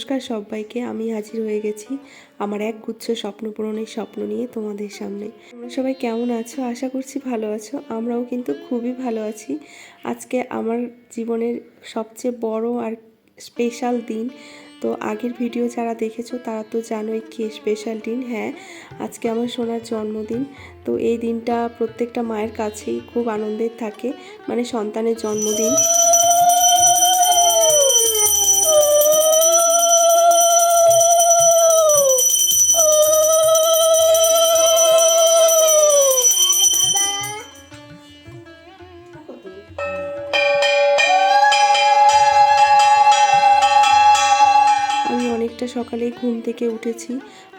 নমস্কার সবাইকে, আমি হাজির হয়ে গেছি আমার এক গুচ্ছ স্বপ্ন পূরণের স্বপ্ন নিয়ে তোমাদের সামনে। তোমরা সবাই কেমন আছো? আশা করছি ভালো আছো। আমরাও কিন্তু খুবই ভালো আছি। আজকে আমার জীবনের সবচেয়ে বড় আর স্পেশাল দিন। তো আগের ভিডিও যারা দেখেছ, তারা তো জানোই কি স্পেশাল দিন। হ্যাঁ আজকে আমার সোনার জন্মদিন। তো এই দিনটা প্রত্যেকটা মায়ের কাছেই খুব আনন্দের থাকে। মানে সন্তানের জন্মদিন। অনেকটা সকালেই ঘুম থেকে উঠেছি।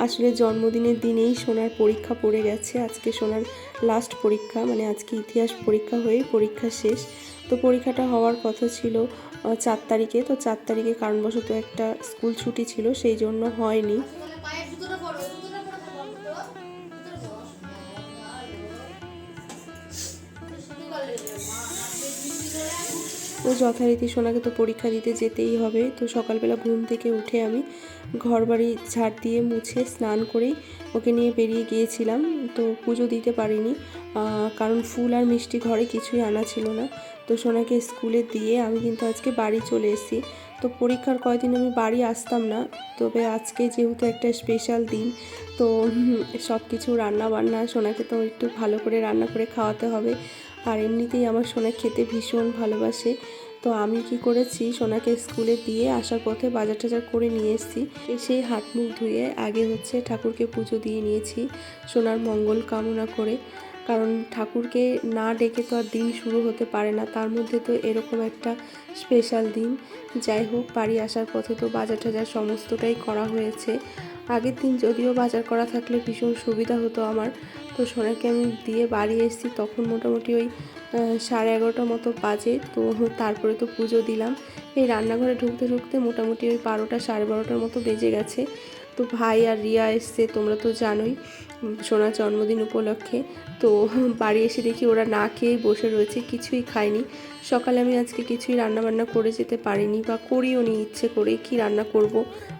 আসলে জন্মদিনের দিনেই সোনার পরীক্ষা পড়ে গেছে। আজকে সোনার লাস্ট পরীক্ষা মানে আজকে ইতিহাস পরীক্ষা হয়ে পরীক্ষা শেষ। তো পরীক্ষাটা হওয়ার কথা ছিল চার তারিখে। তো চার তারিখে কারণবশত একটা স্কুল ছুটি ছিল, সেই জন্য হয়নি। তো যথারীতি সোনাকে তো পরীক্ষা দিতে যেতেই হবে। তো সকালবেলা ঘুম থেকে উঠে আমি ঘর বাড়ি ঝাড় দিয়ে মুছে স্নান করেই ওকে নিয়ে বেরিয়ে গিয়েছিলাম। তো পুজো দিতে পারিনি কারণ ফুল আর মিষ্টি ঘরে কিছুই আনা ছিল না। তো সোনাকে স্কুলে দিয়ে আমি কিন্তু আজকে বাড়ি চলে এসেছি। তো পরীক্ষার কয়দিন আমি বাড়ি আসতাম না, তবে আজকে যেহেতু একটা স্পেশাল দিন, তো সব কিছু রান্না বান্না সোনাকে তো একটু ভালো করে রান্না করে খাওয়াতে হবে। আর এমনিতেই আমার সোনা খেতে ভীষণ ভালোবাসে। তো আমি কি করেছি, সোনাকে স্কুলে দিয়ে আসার পথে বাজার টাজার করে নিয়ে এসেছি। সেই হাত মুখ ধুয়ে আগে হচ্ছে ঠাকুরকে পুজো দিয়ে নিয়েছি, সোনার মঙ্গল কামনা করে। কারণ ঠাকুরকে না ডেকে তো আর দিন শুরু হতে পারে না, তার মধ্যে তো এরকম একটা স্পেশাল দিন। যাই হোক, বাড়ি আসার পথে তো বাজার টাজার সমস্তটাই করা হয়েছে। আগের দিন যদিও বাজার করা থাকলে ভীষণ সুবিধা হতো আমার তো সোনাকে আমি দিয়ে বাড়ি এসেছি, তখন মোটামুটি ওই সাড়ে এগারোটা মতো বাজে। তো তারপরে তো পুজো দিলাম। এই রান্নাঘরে ঢুকতে ঢুকতে মোটামুটি ওই বারোটা সাড়ে বারোটার মতো বেজে গেছে। তো ভাই আর রিয়া এসছে, তোমরা তো জানোই সোনার জন্মদিন উপলক্ষে। তো বাড়ি এসে দেখি ওরা না খেয়েই বসে রয়েছে, কিছুই খায়নি। সকালে আমি আজকে কিছুই রান্না বান্না করে যেতে পারিনি বা করিও নি ইচ্ছে করে, কি রান্না করব?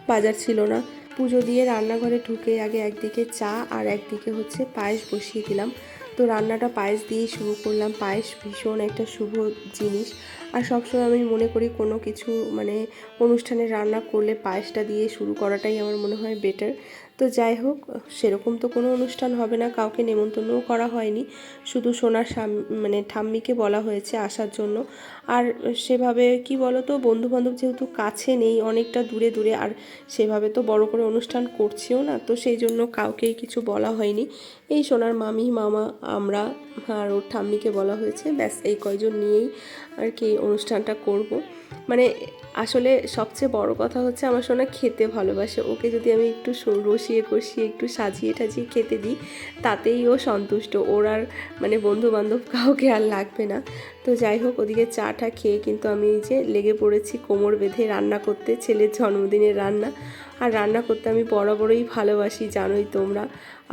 বাজার ছিল না। পুজো দিয়ে রান্নাঘরে ঢুকে আগে একদিকে চা আর একদিকে হচ্ছে পায়েস বসিয়ে দিলাম। তো রান্নাটা পায়েস দিয়েই শুরু করলাম। পায়েস ভীষণ একটা শুভ জিনিস। আর সবসময় আমি মনে করি কোনো কিছু মানে অনুষ্ঠানে রান্না করলে পায়েসটা দিয়ে শুরু করাটাই আমার মনে হয় বেটার তো যাই হোক, সেরকম তো কোনো অনুষ্ঠান হবে না, কাউকে নেমন্তন্নও করা হয়নি। শুধু সোনার মানে ঠাম্মিকে বলা হয়েছে আসার জন্য। আর সেভাবে, কি বলো তো বন্ধুবান্ধব যেহেতু কাছে নেই, অনেকটা দূরে দূরে, আর সেভাবে তো বড় করে অনুষ্ঠান করছিও না, তো সেই জন্য কাউকেই কিছু বলা হয়নি। এই সোনার মামি, মামা, আমরা আর ওর ঠাম্মিকে বলা হয়েছে, ব্যাস, এই কয়জন নিয়েই আর কি অনুষ্ঠানটা করব। মানে আসলে সবচেয়ে বড় কথা হচ্ছে, আমার সোনা খেতে ভালোবাসে। ওকে যদি আমি একটু স- রসিয়ে কষিয়ে একটু সাজিয়ে টাজিয়ে খেতে দিই, তাতেই ও সন্তুষ্ট। ওর আর মানে বন্ধু বান্ধব কাউকে আর লাগবে না। তো যাই হোক, ওদিকে চাটা খেয়ে কিন্তু আমি এই যে লেগে পড়েছি, কোমর বেঁধে রান্না করতে, ছেলের জন্মদিনের রান্না। আর রান্না করতে আমি বরাবরই ভালোবাসি, জানোই তোমরা।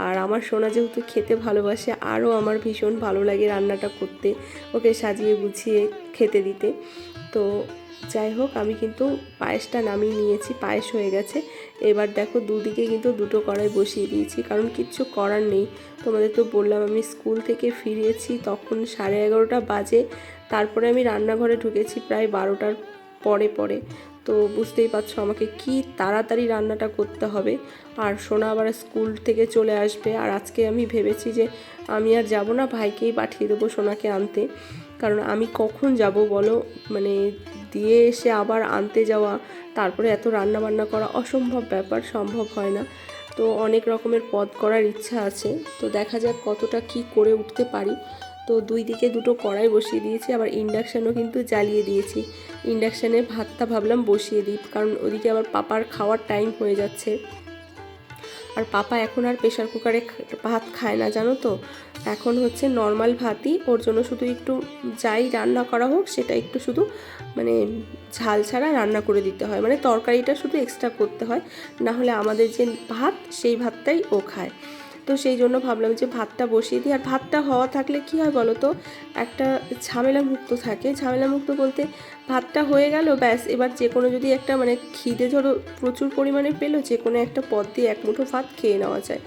আর আমার সোনা যেহেতু খেতে ভালোবাসে, আরও আমার ভীষণ ভালো লাগে রান্নাটা করতে, ওকে সাজিয়ে গুছিয়ে খেতে দিতে। তো যাই হোক, আমি কিন্তু পায়েসটা নামিয়ে নিয়েছি, পায়েস হয়ে গেছে। এবার দেখো দুদিকে কিন্তু দুটো কড়াই বসিয়ে দিয়েছি, কারণ কিচ্ছু করার নেই। তোমাদের তো বললাম, আমি স্কুল থেকে ফিরেছি তখন সাড়ে এগারোটা বাজে। তারপরে আমি রান্নাঘরে ঢুকেছি প্রায় বারোটার পরে পরে। তো বুঝতেই পারছ আমাকে কি তাড়াতাড়ি রান্নাটা করতে হবে। আর সোনা আবার স্কুল থেকে চলে আসবে। আর আজকে আমি ভেবেছি যে আমি আর যাব না, ভাইকেই পাঠিয়ে দেবো সোনাকে আনতে। কারণ আমি কখন যাব বলো? মানে দিয়ে এসে আবার আনতে যাওয়া, তারপরে এত রান্না বান্না করা অসম্ভব ব্যাপার, সম্ভব হয় না। তো অনেক রকমের পদ করার ইচ্ছা আছে। তো দেখা যাক কতটা কি করে উঠতে পারি। তো দুই দিকে দুটো কড়াই বসিয়ে দিয়েছি, আবার ইন্ডাকশানও কিন্তু জ্বালিয়ে দিয়েছি। ইন্ডাকশানে ভাতটা ভাবলাম বসিয়ে দিই, কারণ ওদিকে আবার পাপার খাওয়ার টাইম হয়ে যাচ্ছে। আর পাপা এখন আর প্রেশার কুকারে ভাত খায় না, জানো তো? এখন হচ্ছে নর্মাল ভাতই, ওর জন্য শুধু একটু যাই রান্না করা হোক, সেটা একটু শুধু মানে ঝাল ছাড়া রান্না করে দিতে হয়। মানে তরকারিটা শুধু এক্সট্রা করতে হয় না হলে আমাদের যে ভাত, সেই ভাতটাই ও খায়। তো সেই জন্য ভাবলাম যে ভাতটা বসিয়ে দিই। আর ভাতটা হওয়া থাকলে কি হয় বলো তো? একটা ঝামেলা মুক্ত থাকে। ঝামেলা মুক্ত বলতে ভাতটা হয়ে গেল, ব্যাস। এবার যে কোনো যদি একটা মানে খিদে ধরো প্রচুর পরিমাণে পেল, যে কোনো একটা পদ দিয়ে এক মুঠো ভাত খেয়ে নেওয়া যায়।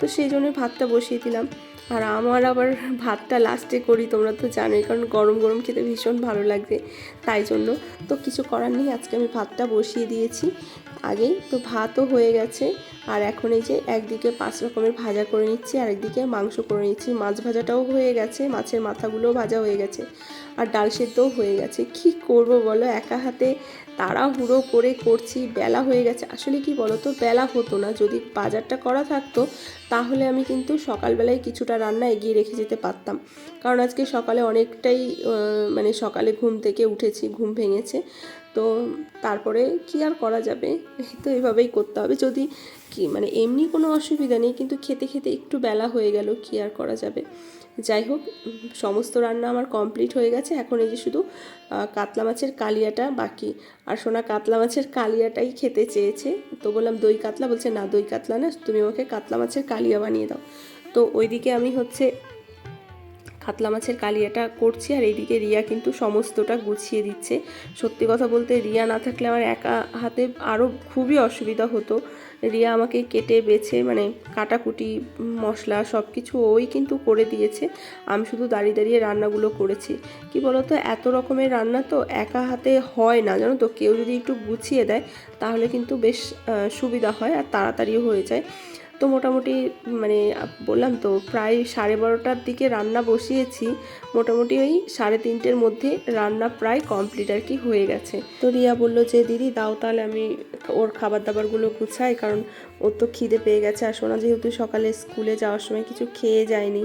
তো সেই জন্য ভাতটা বসিয়ে দিলাম। আর আমার আবার ভাতটা লাস্টে করি, তোমরা তো জানোই, কারণ গরম গরম খেতে ভীষণ ভালো লাগবে। তাই জন্য তো কিছু করার নেই। আজকে আমি ভাতটা বসিয়ে দিয়েছি। আগেই তো ভাতও হয়ে গেছে। আর এখন এই যে একদিকে পাঁচ রকমের ভাজা করে নিচ্ছি আর একদিকে মাংস করে নিচ্ছি। মাছ ভাজাটাও হয়ে গেছে, মাছের মাথাগুলোও ভাজা হয়ে গেছে আর ডাল সেদ্ধও হয়ে গেছে। কি করব বলো? একা হাতে তাড়াহুড়ো করে করছি, বেলা হয়ে গেছে। আসলে কি বলো তো বেলা হতো না। যদি বাজারটা করা থাকতো, তাহলে আমি কিন্তু সকালবেলায় কিছুটা রান্না এগিয়ে রেখে যেতে পারতাম। কারণ আজকে সকালে অনেকটাই মানে সকালে ঘুম থেকে উঠেছি, ঘুম ভেঙেছে। তো তারপরে কি আর করা যাবে? তো এভাবেই করতে হবে। যদি কি মানে এমনি কোনো অসুবিধা নেই, কিন্তু খেতে খেতে একটু বেলা হয়ে গেল, কি আর করা যাবে? যাই হোক, সমস্ত রান্না আমার কমপ্লিট হয়ে গেছে। এখন এই যে শুধু কাতলা মাছের কালিয়াটা বাকি। আর সোনা কাতলা মাছের কালিয়াটাই খেতে চেয়েছে। তো বললাম, দই কাতলা? বলছে, না, দই কাতলা না, তুমি আমাকে কাতলা মাছের কালিয়া বানিয়ে দাও। তো ওইদিকে আমি হচ্ছে কাতলা মাছের কালিয়াটা করছি আর এইদিকে রিয়া কিন্তু সমস্তটা গুছিয়ে দিচ্ছে। সত্যি কথা বলতে রিয়া না থাকলে আমার একা হাতে আরও খুবই অসুবিধা হতো। রিয়া আমাকে কেটে বেছে মানে কাটাকুটি, মশলা সব কিছু ওই কিন্তু করে দিয়েছে। আমি শুধু দাঁড়িয়ে দাঁড়িয়ে রান্নাগুলো করেছি। কি বলতো, এত রকমের রান্না তো একা হাতে হয় না, জানো তো? কেউ যদি একটু গুছিয়ে দেয় তাহলে কিন্তু বেশ সুবিধা হয় আর তাড়াতাড়িও হয়ে যায়। তো মোটামুটি মানে বললাম তো, প্রায় সাড়ে বারোটার দিকে রান্না বসিয়েছি। মোটামুটি ওই সাড়ে তিনটের মধ্যে রান্না প্রায় কমপ্লিট আর কি হয়ে গেছে। তো রিয়া বলল যে, দিদি, দাও তাহলে আমি ওর খাবার দাবারগুলো গুছাই, কারণ ওর তো খিদে পেয়ে গেছে আর সোনা যেহেতু সকালে স্কুলে যাওয়ার সময় কিছু খেয়ে যায়নি।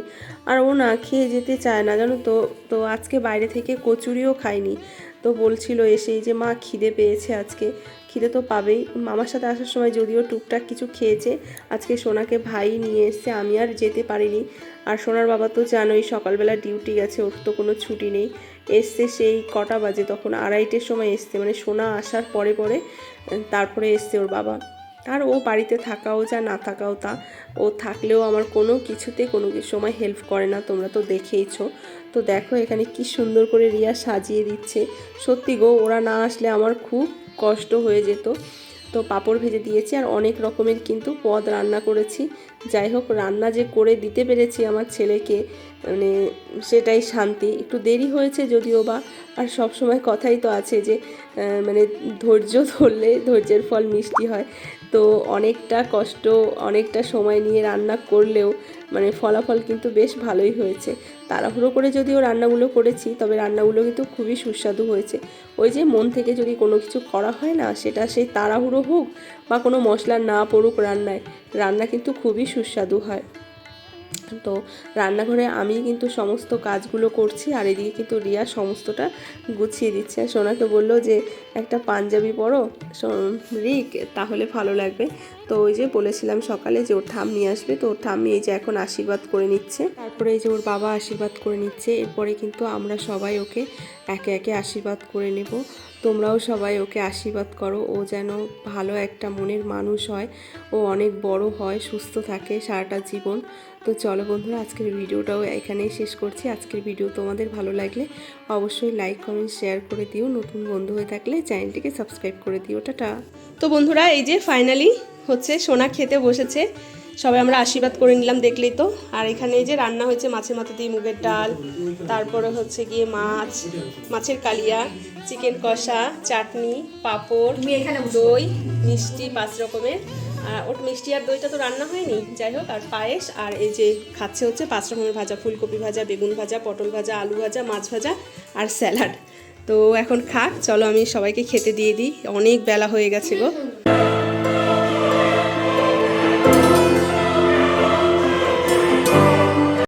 আর ও না খেয়ে যেতে চায় না, জানো তো? তো আজকে বাইরে থেকে কচুরিও খায়নি তো বলছিল এসেই যে, মা, খিদে পেয়েছে আজকে। খিদে তো পাবেই। মামার সাথে আসার সময় যদিও টুকটাক কিছু খেয়েছে, আজকে সোনাকে ভাই নিয়ে এসছে, আমি আর যেতে পারিনি। আর সোনার বাবা তো জানোই, সকালবেলা ডিউটি গেছে, ওর তো কোনো ছুটি নেই। এসছে সেই কটা বাজে, তখন আড়াইটের সময় এসছে মানে সোনা আসার পরে পরে তারপরে এসছে ওর বাবা। আর ও বাড়িতে থাকাও যা, না থাকাও তা, ও থাকলেও আমার কোনো কিছুতে কোনো সময় হেল্প করে না, তোমরা তো দেখেইছো। তো দেখো এখানে কি সুন্দর করে রিয়া সাজিয়ে দিচ্ছে। সত্যি গো, ওরা না আসলে আমার খুব কষ্ট হয়ে যেত। তো পাঁপড় ভেজে দিয়েছি আর অনেক রকমের কিন্তু পদ রান্না করেছি। যাই হোক, রান্না যে করে দিতে পেরেছি আমার ছেলেকে মানে সেটাই শান্তি। একটু দেরি হয়েছে যদিও বা, আর সব সময় কথাই তো আছে যে মানে ধৈর্য ধরলে ধৈর্যের ফল মিষ্টি হয়। তো অনেকটা কষ্ট, অনেকটা সময় নিয়ে রান্না করলেও মানে ফলাফল কিন্তু বেশ ভালোই হয়েছে। তাড়াহুড়ো করে যদিও রান্নাগুলো করেছি, তবে রান্নাগুলো কিন্তু খুবই সুস্বাদু হয়েছে। ওই যে মন থেকে যদি কোনো কিছু করা হয় না, সেটা সেই তাড়াহুড়ো হোক বা কোনো মশলা না পড়ুক রান্নায়, রান্না কিন্তু খুবই সুস্বাদু হয়। তো রান্নাঘরে আমি কিন্তু সমস্ত কাজগুলো করছি আর এদিকে কিন্তু রিয়া সমস্তটা গুছিয়ে দিচ্ছে। আর সোনাকে বলল যে, একটা পাঞ্জাবি পরো রিক, তাহলে ভালো লাগবে। তো ওই যে বলেছিলাম সকালে যে ওর ঠাম্মি আসবে, তো ওর ঠাম্মি এই যে এখন আশীর্বাদ করে নিচ্ছে। তারপরে এই যে ওর বাবা আশীর্বাদ করে নিচ্ছে, এরপরে কিন্তু আমরা সবাই ওকে একে একে আশীর্বাদ করে নেব। তোমরাও সবাই ওকে আশীর্বাদ করো। ও যেন ভালো একটা মনের মানুষ হয়। ও অনেক বড় হয়, সুস্থ থাকে সারাটা জীবন। তো চলো বন্ধুরা, আজকের ভিডিওটাও এখানেই শেষ করছি। আজকের ভিডিও তোমাদের ভালো লাগলে অবশ্যই লাইক কমেন্ট শেয়ার করে দিও। নতুন বন্ধু হয়ে থাকলে চ্যানেলটিকে সাবস্ক্রাইব করে দিও। টাটা। তো বন্ধুরা, এই যে ফাইনালি হচ্ছে সোনা খেতে বসেছে। সবাই আমরা আশীর্বাদ করে নিলাম দেখলেই তো। আর এখানে এই যে রান্না হয়েছে মাছের মাথা দিয়ে মুগের ডাল তারপরে হচ্ছে গিয়ে মাছ মাছের কালিয়া চিকেন কষা চাটনি পাঁপড় দই মিষ্টি পাঁচ রকমের। আর ওর মিষ্টি আর দইটা তো রান্না হয়নি। যাই হোক আর পায়েস আর এই যে খাচ্ছে হচ্ছে পাঁচ রকমের ভাজা ফুলকপি ভাজা বেগুন ভাজা পটল ভাজা আলু ভাজা মাছ ভাজা আর স্যালাড। তো এখন খাক চলো আমি সবাইকে খেতে দিয়ে দিই। অনেক বেলা হয়ে গেছে গো।